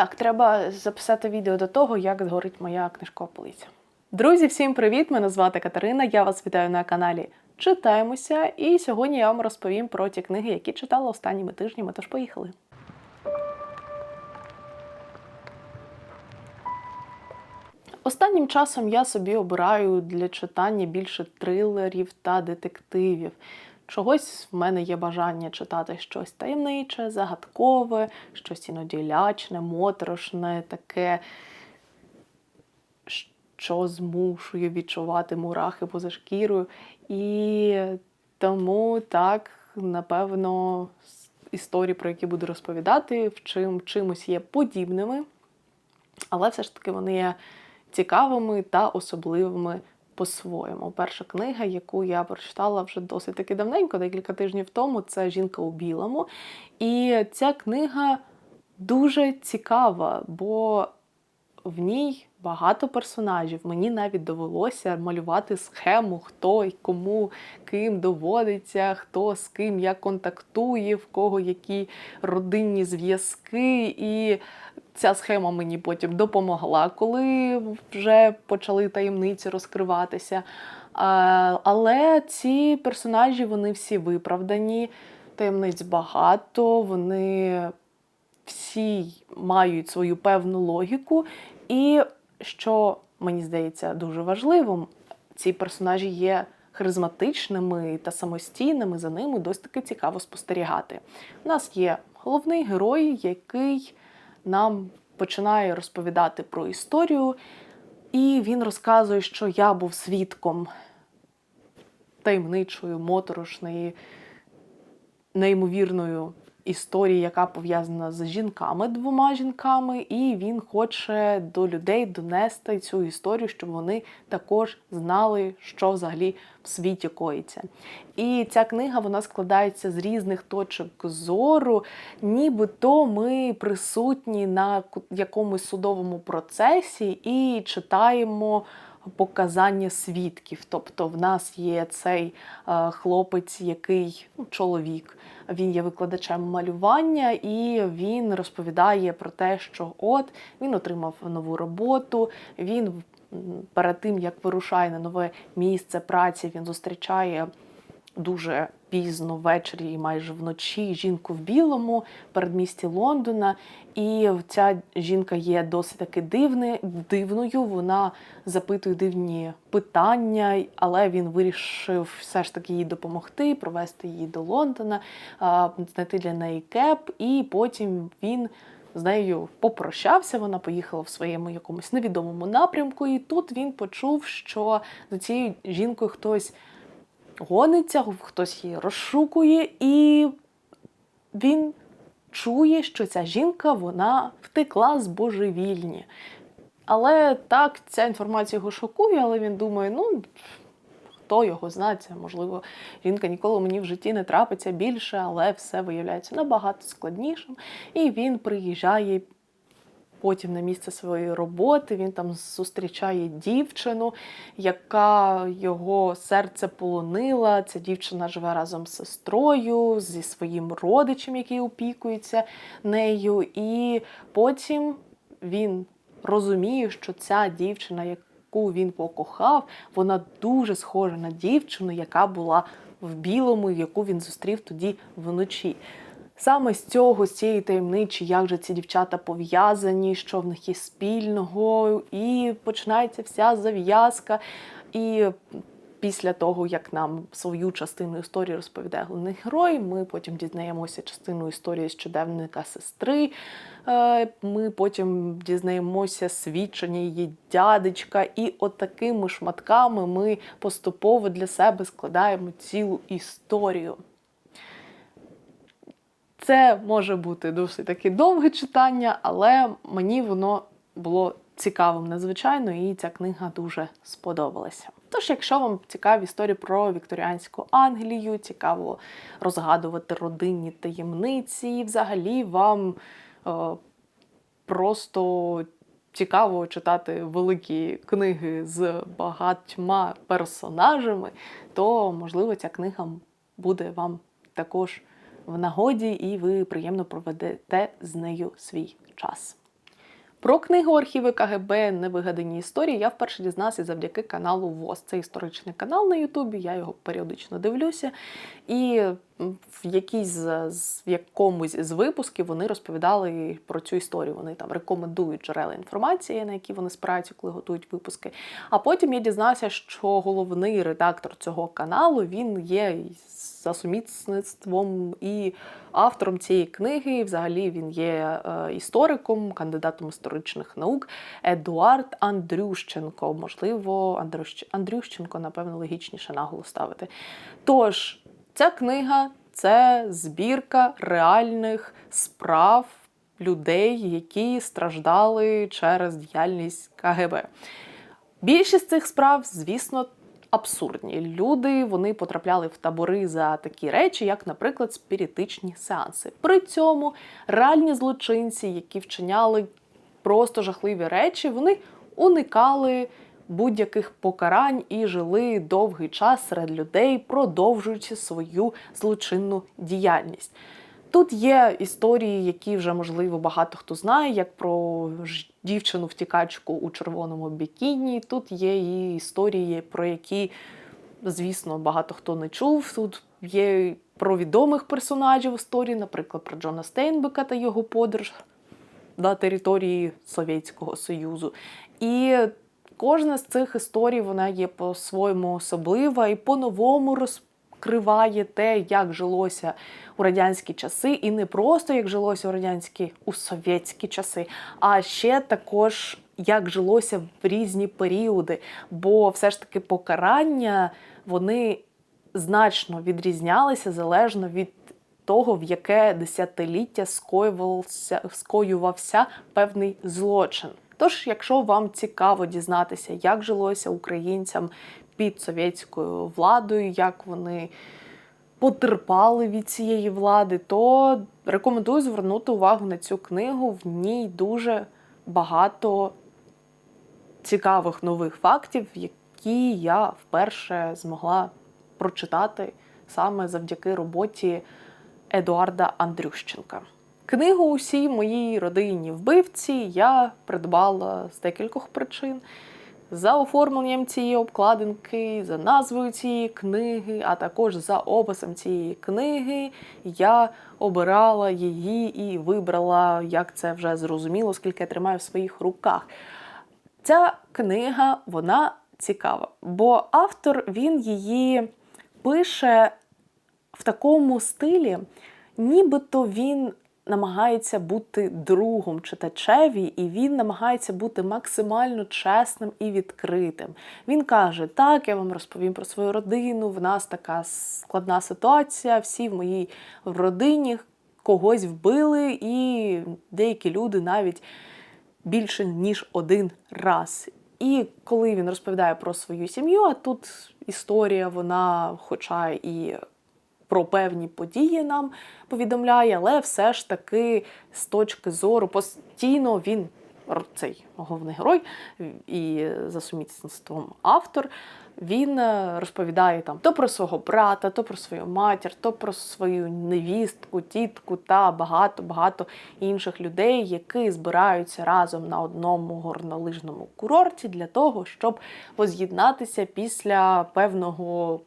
Так, треба записати відео до того, як згорить моя книжкова полиця. Друзі, всім привіт! Мене звати Катерина. Я вас вітаю на каналі Читаємося. І сьогодні я вам розповім про ті книги, які читала останніми тижнями. Тож поїхали. Останнім часом я собі обираю для читання більше трилерів та детективів. Чогось в мене є бажання читати щось таємниче, загадкове, щось іноді лячне, моторошне, таке, що змушує відчувати мурахи поза шкірою. І тому так, напевно, історії, про які буду розповідати, в чим чимось є подібними, але все ж таки вони є цікавими та особливими по-своєму. Перша книга, яку я прочитала вже досить таки давненько, декілька тижнів тому, це Жінка у білому. І ця книга дуже цікава, бо в ній багато персонажів. Мені навіть довелося малювати схему, хто й кому ким доводиться, хто з ким як контактує, в кого які родинні зв'язки. І ця схема мені потім допомогла, коли вже почали таємниці розкриватися. Але ці персонажі вони всі виправдані, таємниць багато, вони всі мають свою певну логіку. І що мені здається дуже важливим, ці персонажі є харизматичними та самостійними, за ними досить таки цікаво спостерігати. У нас є головний герой, який нам починає розповідати про історію, і він розказує, що я був свідком таємничої, моторошної, неймовірною історії, яка пов'язана з жінками, двома жінками, і він хоче до людей донести цю історію, щоб вони також знали, що взагалі в світі коїться. І ця книга вона складається з різних точок зору, нібито ми присутні на якомусь судовому процесі і читаємо. Показання свідків, тобто в нас є цей е, хлопець, який ну, чоловік, він є викладачем малювання, і він розповідає про те, що от він отримав нову роботу. Він перед тим як вирушає на нове місце праці, він зустрічає дуже пізно ввечері і майже вночі жінку в білому передмісті Лондона. І ця жінка є досить таки дивни, дивною. Вона запитує дивні питання, але він вирішив все ж таки їй допомогти, провести її до Лондона, знайти для неї кеп, і потім він. З нею попрощався, вона поїхала в своєму якомусь невідомому напрямку, і тут він почув, що за цією жінкою хтось гониться, хтось її розшукує, і він чує, що ця жінка вона втекла з божевільні. Але так, ця інформація його шокує, але він думає, ну. Хто його знає, можливо, жінка ніколи мені в житті не трапиться більше, але все виявляється набагато складнішим. І він приїжджає потім на місце своєї роботи. Він там зустрічає дівчину, яка його серце полонила. Ця дівчина живе разом з сестрою, зі своїм родичем, який опікується нею. І потім він розуміє, що ця дівчина, яку він покохав, вона дуже схожа на дівчину, яка була в білому, яку він зустрів тоді вночі. Саме з цього, з цієї таємничі, як же ці дівчата пов'язані, що в них є спільного, і починається вся зав'язка. І після того, як нам свою частину історії розповідає головний герой, ми потім дізнаємося частину історії щоденника сестри. Е, ми потім дізнаємося свідчення її дядечка, і от такими шматками ми поступово для себе складаємо цілу історію. Це може бути досить таки довге читання, але мені воно було цікавим надзвичайно, і ця книга дуже сподобалася. Тож, якщо вам цікаві історії про вікторіанську Англію, цікаво розгадувати родинні таємниці, і взагалі вам е, просто цікаво читати великі книги з багатьма персонажами, то можливо ця книга буде вам також в нагоді, і ви приємно проведете з нею свій час. Про книгу архіви КГБ Невигадані історії я вперше дізналася завдяки каналу ВОЗ. Це історичний канал на Ютубі, я його періодично дивлюся. І в якійсь з- з- якомусь з випусків вони розповідали про цю історію. Вони там рекомендують джерела інформації, на які вони спираються, коли готують випуски. А потім я дізналася, що головний редактор цього каналу він є за сумісництвом і автором цієї книги. Взагалі він є е, істориком, кандидатом історичних наук Едуард Андрющенко. Можливо, Андрющ... Андрющенко, напевно, логічніше наголос ставити. Тож, ця книга це збірка реальних справ людей, які страждали через діяльність КГБ. Більшість цих справ, звісно, абсурдні. Люди вони потрапляли в табори за такі речі, як, наприклад, спіритичні сеанси. При цьому реальні злочинці, які вчиняли просто жахливі речі, вони уникали будь-яких покарань і жили довгий час серед людей, продовжуючи свою злочинну діяльність. Тут є історії, які вже можливо багато хто знає, як про дівчину-втікачку у червоному бікіні. Тут є і історії, про які, звісно, багато хто не чув. Тут є про відомих персонажів історії, наприклад, про Джона Стейнбека та його подорож на території Совєтського Союзу. І кожна з цих історій вона є по-своєму особлива і по-новому розкриває те, як жилося у радянські часи, і не просто як жилося у радянські у совєтські часи, а ще також як жилося в різні періоди. Бо все ж таки покарання вони значно відрізнялися залежно від того, в яке десятиліття скоювався, скоювався певний злочин. Тож, якщо вам цікаво дізнатися, як жилося українцям під совєтською владою, як вони потерпали від цієї влади, то рекомендую звернути увагу на цю книгу. В ній дуже багато цікавих нових фактів, які я вперше змогла прочитати саме завдяки роботі Едуарда Андрющенка. Книгу усій моїй родині вбивці я придбала з декількох причин. За оформленням цієї обкладинки, за назвою цієї книги, а також за описом цієї книги я обирала її і вибрала, як це вже зрозуміло, скільки я тримаю в своїх руках. Ця книга вона цікава, бо автор він її пише в такому стилі, нібито він намагається бути другом читачеві, і він намагається бути максимально чесним і відкритим. Він каже: Так, я вам розповім про свою родину. В нас така складна ситуація. Всі в моїй родині когось вбили, і деякі люди навіть більше ніж один раз. І коли він розповідає про свою сім'ю, а тут історія, вона, хоча і про певні події нам повідомляє, але все ж таки з точки зору постійно він. Цей головний герой і за сумісництвом автор, він е, розповідає там то про свого брата, то про свою матір, то про свою невістку, тітку та багато-багато інших людей, які збираються разом на одному горнолижному курорті для того, щоб воз'єднатися після певного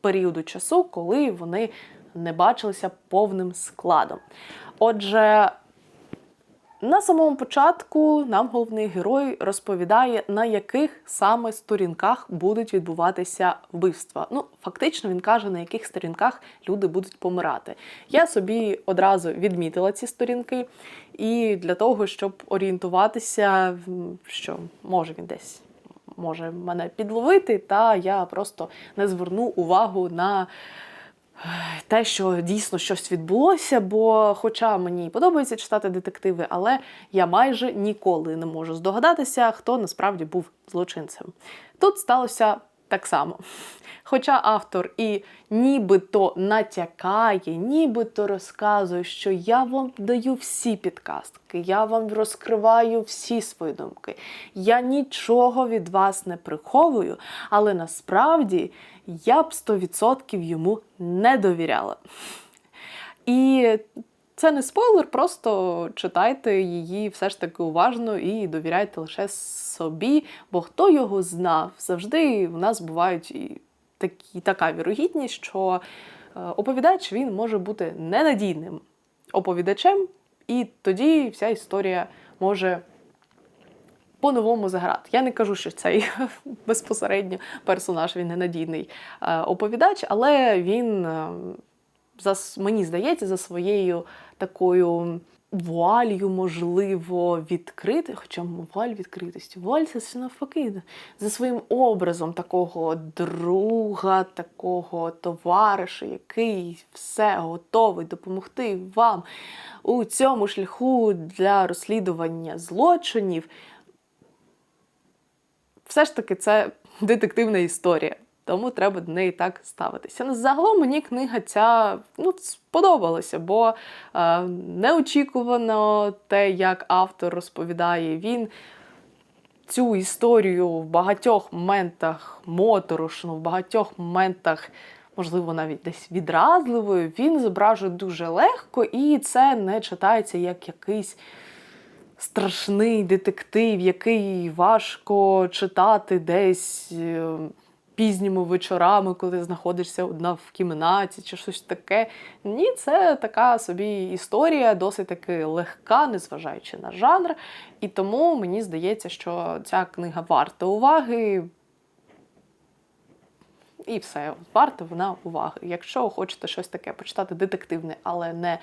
періоду часу, коли вони не бачилися повним складом. Отже, на самому початку нам головний герой розповідає, на яких саме сторінках будуть відбуватися вбивства. Ну, фактично, він каже, на яких сторінках люди будуть помирати. Я собі одразу відмітила ці сторінки, і для того, щоб орієнтуватися, що може він десь може мене підловити, та я просто не зверну увагу на те, що дійсно щось відбулося, бо, хоча мені подобається читати детективи, але я майже ніколи не можу здогадатися, хто насправді був злочинцем. Тут сталося так само. Хоча автор і нібито натякає, нібито розказує, що я вам даю всі підказки, я вам розкриваю всі свої думки, я нічого від вас не приховую, але насправді я б 100% йому не довіряла. І Це не спойлер, просто читайте її все ж таки уважно і довіряйте лише собі, бо хто його знав, завжди в нас бувають і такі, така вірогідність, що е, оповідач він може бути ненадійним оповідачем, і тоді вся історія може по-новому заграти. Я не кажу, що цей безпосередньо персонаж він ненадійний е, оповідач, але він, е, мені здається, за своєю такою вуалью, можливо, відкрити, хоча вуаль відкритості, вуаль це все навпаки, за своїм образом такого друга, такого товариша, який все готовий допомогти вам у цьому шляху для розслідування злочинів все ж таки це детективна історія, тому треба до неї так ставитися. Загалом мені книга ця ну, сподобалася, бо е, неочікувано те, як автор розповідає, він цю історію в багатьох моментах моторошну, в багатьох моментах. Можливо, навіть десь відразливою, він зображує дуже легко, і це не читається як якийсь страшний детектив, який важко читати десь е, пізніми вечорами, коли знаходишся одна в кімнаті чи щось таке. Ні, це така собі історія, досить таки легка, незважаючи на жанр. І тому мені здається, що ця книга варта уваги. І все, варта вона уваги. Якщо хочете щось таке почитати детективне, але не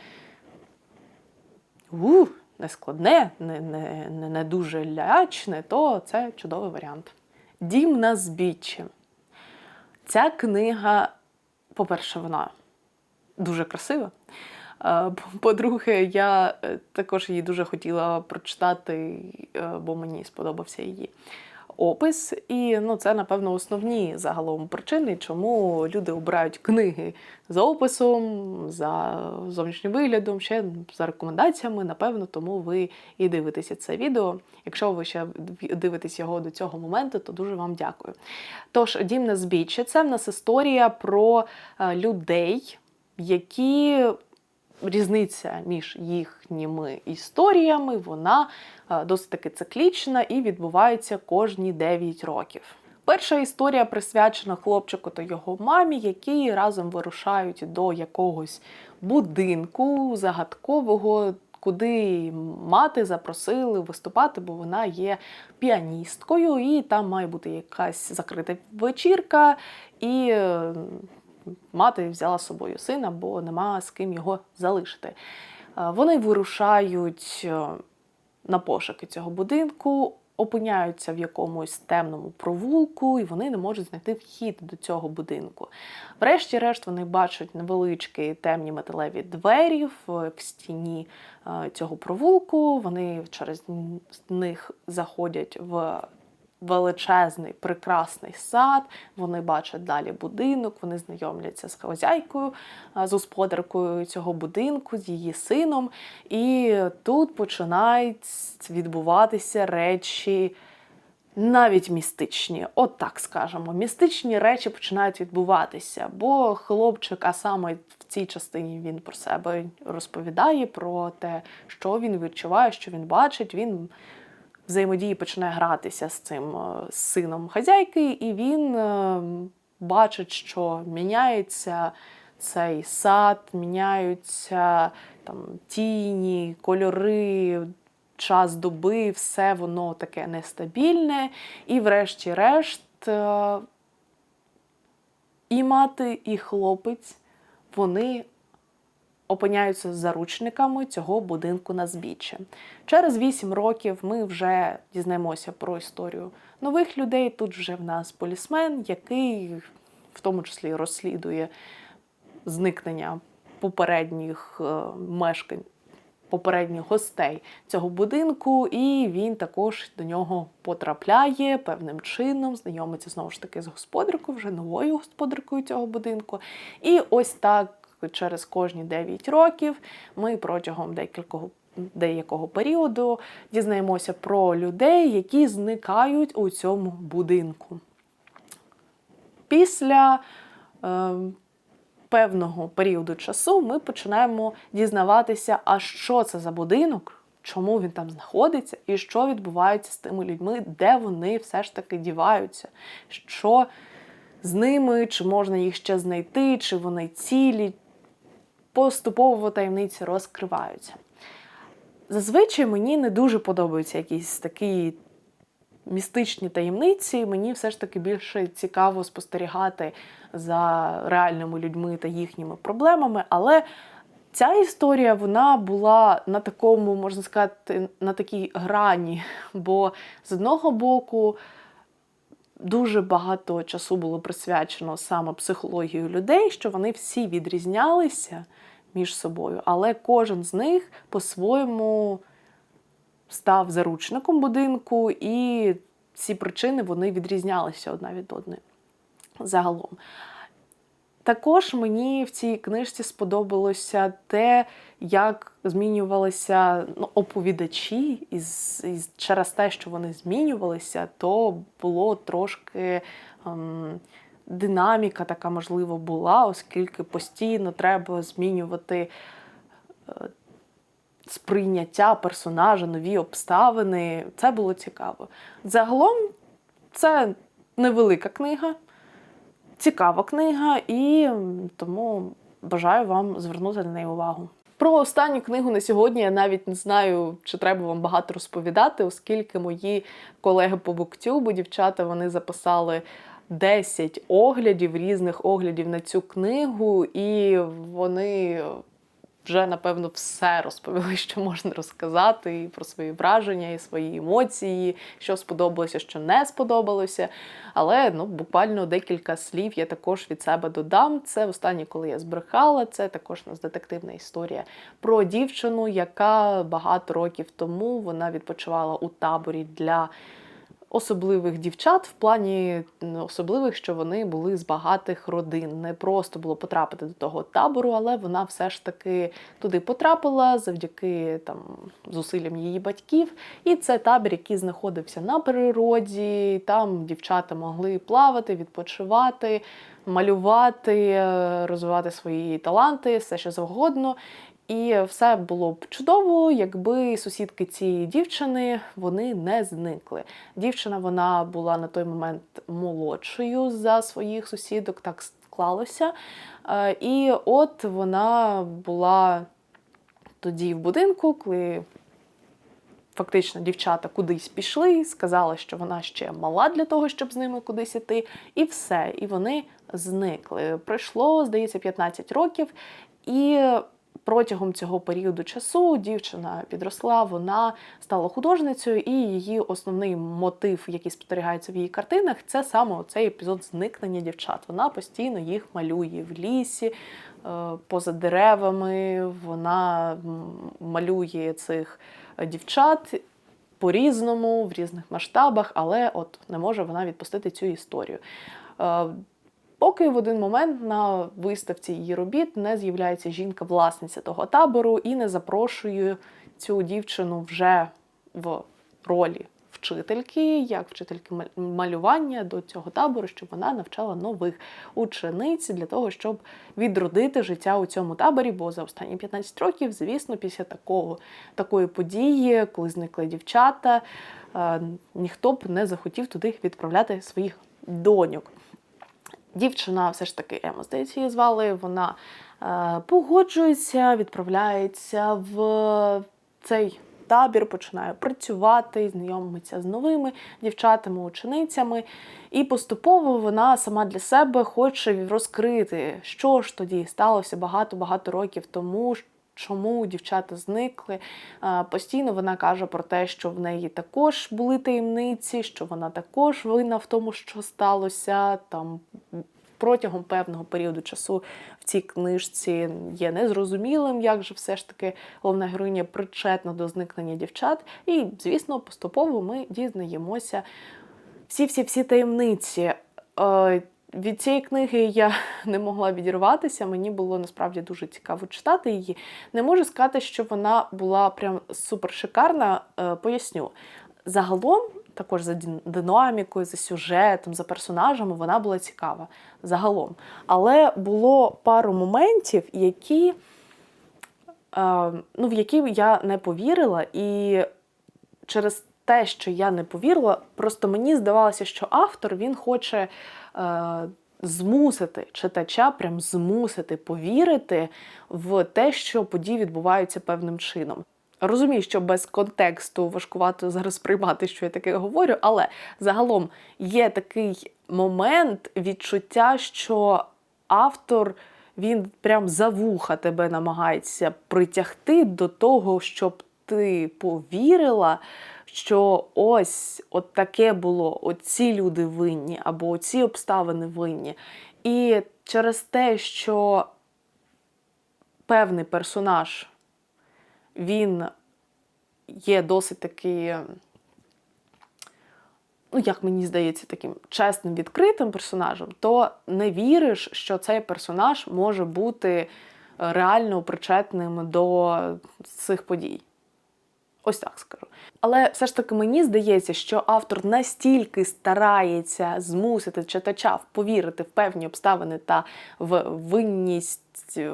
у, не складне, не, не, не, не дуже лячне, то це чудовий варіант. Дім на збіччі. Ця книга, по-перше, вона дуже красива. Е, По-друге, я е, також її дуже хотіла прочитати, е, бо мені сподобався її опис. І ну, це, напевно, основні загалом причини, чому люди обирають книги за описом, за зовнішнім виглядом, ще за рекомендаціями. Напевно, тому ви і дивитеся це відео. Якщо ви ще дивитесь його до цього моменту, то дуже вам дякую. Тож, дім на збіччя це в нас історія про е, людей, які різниця між їхніми історіями вона е, досить таки циклічна і відбувається кожні 9 років. Перша історія присвячена хлопчику та його мамі, які разом вирушають до якогось будинку загадкового, куди мати запросили виступати, бо вона є піаністкою, і там має бути якась закрита вечірка. І е, мати взяла з собою сина, бо нема з ким його залишити. Е, Вони вирушають е, на пошуки цього будинку, опиняються в якомусь темному провулку, і вони не можуть знайти вхід до цього будинку. Врешті-решт вони бачать невеличкі темні металеві двері в в стіні е, цього провулку. Вони через них заходять в величезний, прекрасний сад. Вони бачать далі будинок, вони знайомляться з хазяйкою, з господаркою цього будинку, з її сином. І тут починають відбуватися речі. Навіть містичні, от так скажемо, містичні речі починають відбуватися, бо хлопчик, а саме в цій частині він про себе розповідає про те, що він відчуває, що він бачить. Він взаємодії починає гратися з цим е, сином хазяйки, і він е, бачить, що міняється цей сад, міняються там тіні, кольори. Час доби, все воно таке нестабільне, і, врешті-решт, е, і мати, і хлопець вони опиняються заручниками цього будинку на збіччя. Через вісім років ми вже дізнаємося про історію нових людей. Тут вже в нас полісмен, який в тому числі розслідує зникнення попередніх е, мешкань. Попередніх гостей цього будинку, і він також до нього потрапляє певним чином, знайомиться знову ж таки з господаркою, вже новою господаркою цього будинку. І ось так через кожні 9 років ми протягом декількох деякого періоду дізнаємося про людей, які зникають у цьому будинку. Після е, певного періоду часу ми починаємо дізнаватися, а що це за будинок, чому він там знаходиться, і що відбувається з тими людьми, де вони все ж таки діваються, що з ними, чи можна їх ще знайти, чи вони цілі. Поступово таємниці розкриваються. Зазвичай мені не дуже подобаються якісь такі містичні таємниці. Мені все ж таки більше цікаво спостерігати за реальними людьми та їхніми проблемами. Але ця історія вона була на такому, можна сказати, на такій грані. Бо з одного боку. Дуже багато часу було присвячено саме психології людей, що вони всі відрізнялися між собою, але кожен з них по-своєму став заручником будинку, і ці причини вони відрізнялися одна від одної загалом. Також мені в цій книжці сподобалося те, як змінювалися ну, оповідачі, і, через те, що вони змінювалися, то було трошки ем, динаміка така, можливо, була, оскільки постійно треба змінювати е, сприйняття персонажа, нові обставини. Це було цікаво. Загалом, це невелика книга цікава книга, і тому бажаю вам звернути на неї увагу. Про останню книгу на сьогодні я навіть не знаю, чи треба вам багато розповідати, оскільки мої колеги по буктюбу, дівчата, вони записали 10 оглядів, різних оглядів на цю книгу, і вони вже напевно все розповіли, що можна розказати і про свої враження, і свої емоції, що сподобалося, що не сподобалося. Але ну буквально декілька слів я також від себе додам. Це останнє, коли я збрехала. Це також у нас детективна історія про дівчину, яка багато років тому вона відпочивала у таборі для особливих дівчат в плані особливих, що вони були з багатих родин. Не просто було потрапити до того табору, але вона все ж таки туди потрапила завдяки там зусиллям її батьків. І це табір, який знаходився на природі. Там дівчата могли плавати, відпочивати, малювати, е, розвивати свої таланти, все що завгодно. І все було б чудово, якби сусідки цієї дівчини вони не зникли. Дівчина вона була на той момент молодшою за своїх сусідок, так склалося. Е, І от вона була тоді в будинку, коли фактично дівчата кудись пішли, сказали, що вона ще мала для того, щоб з ними кудись іти, і все. І вони зникли. Пройшло, здається, 15 років, і протягом цього періоду часу дівчина підросла, вона стала художницею, і її основний мотив, який спостерігається в її картинах, це саме цей епізод зникнення дівчат. Вона постійно їх малює в лісі, е, поза деревами. Вона малює цих е, дівчат по-різному, в різних масштабах, але от не може вона відпустити цю історію. Поки в один момент на виставці її робіт не з'являється жінка-власниця того табору і не запрошує цю дівчину вже в ролі вчительки, як вчительки малювання до цього табору, щоб вона навчала нових учениць для того, щоб відродити життя у цьому таборі. Бо за останні 15 років, звісно, після такого такої події, коли зникли дівчата, е, ніхто б не захотів туди відправляти своїх доньок. Дівчина все ж таки Ема, здається, її звали. Вона е, погоджується, відправляється в цей табір, починає працювати, знайомиться з новими дівчатами, ученицями. І поступово вона сама для себе хоче розкрити, що ж тоді сталося багато-багато років тому. Чому дівчата зникли? Е, Постійно вона каже про те, що в неї також були таємниці, що вона також винна в тому, що сталося. Там протягом певного періоду часу в цій книжці є незрозумілим, як же все ж таки головна героїня причетна до зникнення дівчат. І, звісно, поступово ми дізнаємося всі-всі-всі таємниці. Від цієї книги я не могла відірватися. Мені було насправді дуже цікаво читати її. Не можу сказати, що вона була прям супер шикарна. Е, Поясню. Загалом також за динамікою, за сюжетом, за персонажами вона була цікава загалом. Але було пару моментів, які, е, ну, в які я не повірила, і через те, що я не повірила, просто мені здавалося, що автор він хоче змусити читача, прям змусити повірити в те, що події відбуваються певним чином. Розумію, що без контексту важкувато зараз приймати, що я таке говорю, але загалом є такий момент відчуття, що автор він прям за вуха тебе намагається притягти до того, щоб ти повірила, що ось от таке було, оці люди винні, або оці обставини винні. І через те, що певний персонаж він є досить таки, ну, як мені здається, таким чесним, відкритим персонажем, то не віриш, що цей персонаж може бути е, реально причетним до цих подій. Ось так скажу. Але все ж таки мені здається, що автор настільки старається змусити читача повірити в певні обставини та в винність е,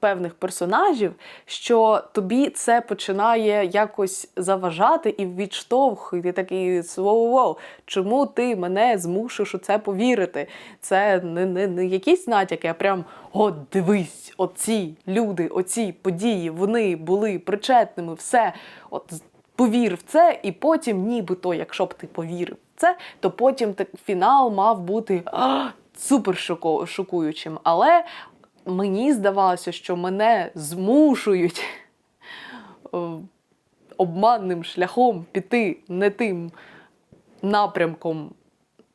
певних персонажів, що тобі це починає якось заважати і відштовхує. Ти такий воу-воу, чому ти мене змушуєш у це повірити? Це не, не, не якісь натяки, а прям от дивись, оці люди, оці події, вони були причетними, все. От повір в це, і потім, нібито, якщо б ти повірив в це, то потім так, фінал мав бути а, супер шокуючим. Але мені здавалося, що мене змушують е, обманним шляхом піти не тим напрямком,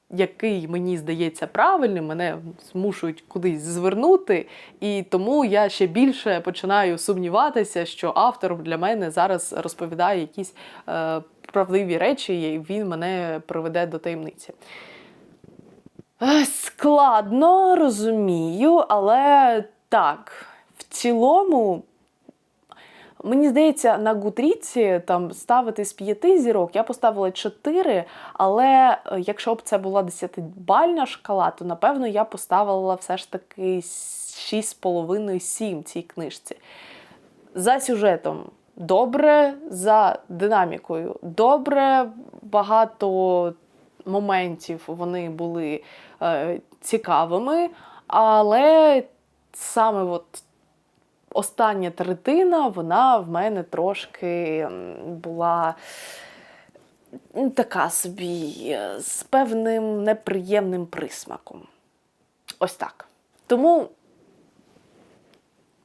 який мені здається правильним, мене змушують кудись звернути, і тому я ще більше починаю сумніватися, що автор для мене зараз розповідає якісь е, правдиві речі, і він мене приведе до таємниці. Е, Складно, розумію, але так, в цілому. Мені здається, на Гутріці там ставити з п'яти зірок, я поставила 4, але е, якщо б це була 10-бальна шкала, то напевно я поставила все ж таки 6,5-7 цій книжці. За сюжетом добре, за динамікою добре, багато моментів вони були е, цікавими, але саме от остання третина, вона в мене трошки була така собі е, з певним неприємним присмаком. Ось так. Тому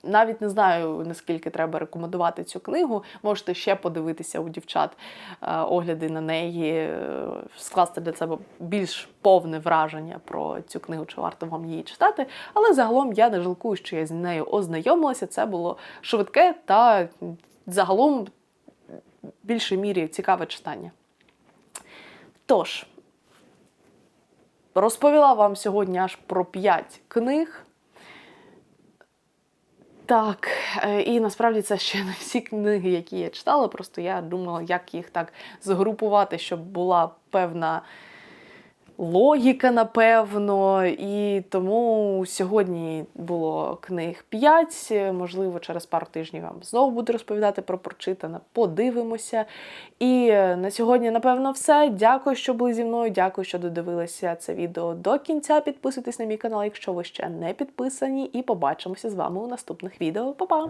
навіть не знаю, наскільки треба рекомендувати цю книгу. Можете ще подивитися у дівчат е, огляди на неї, е, скласти для себе більш повне враження про цю книгу, чи варто вам її читати. Але загалом я не жалкую, що я з нею ознайомилася. Це було швидке та загалом в більшій мірі цікаве читання. Тож, розповіла вам сьогодні аж про 5 книг. Так, е, і насправді це ще не всі книги, які я читала. Просто я думала, як їх так згрупувати, щоб була певна логіка, напевно. І тому сьогодні було книг 5. Можливо, через пару тижнів вам знову буду розповідати про прочитане. Подивимося. І на сьогодні, напевно, все. Дякую, що були зі мною. Дякую, що додивилися це відео до кінця. Підписуйтесь на мій канал, якщо ви ще не підписані. І побачимося з вами у наступних відео. Па-па!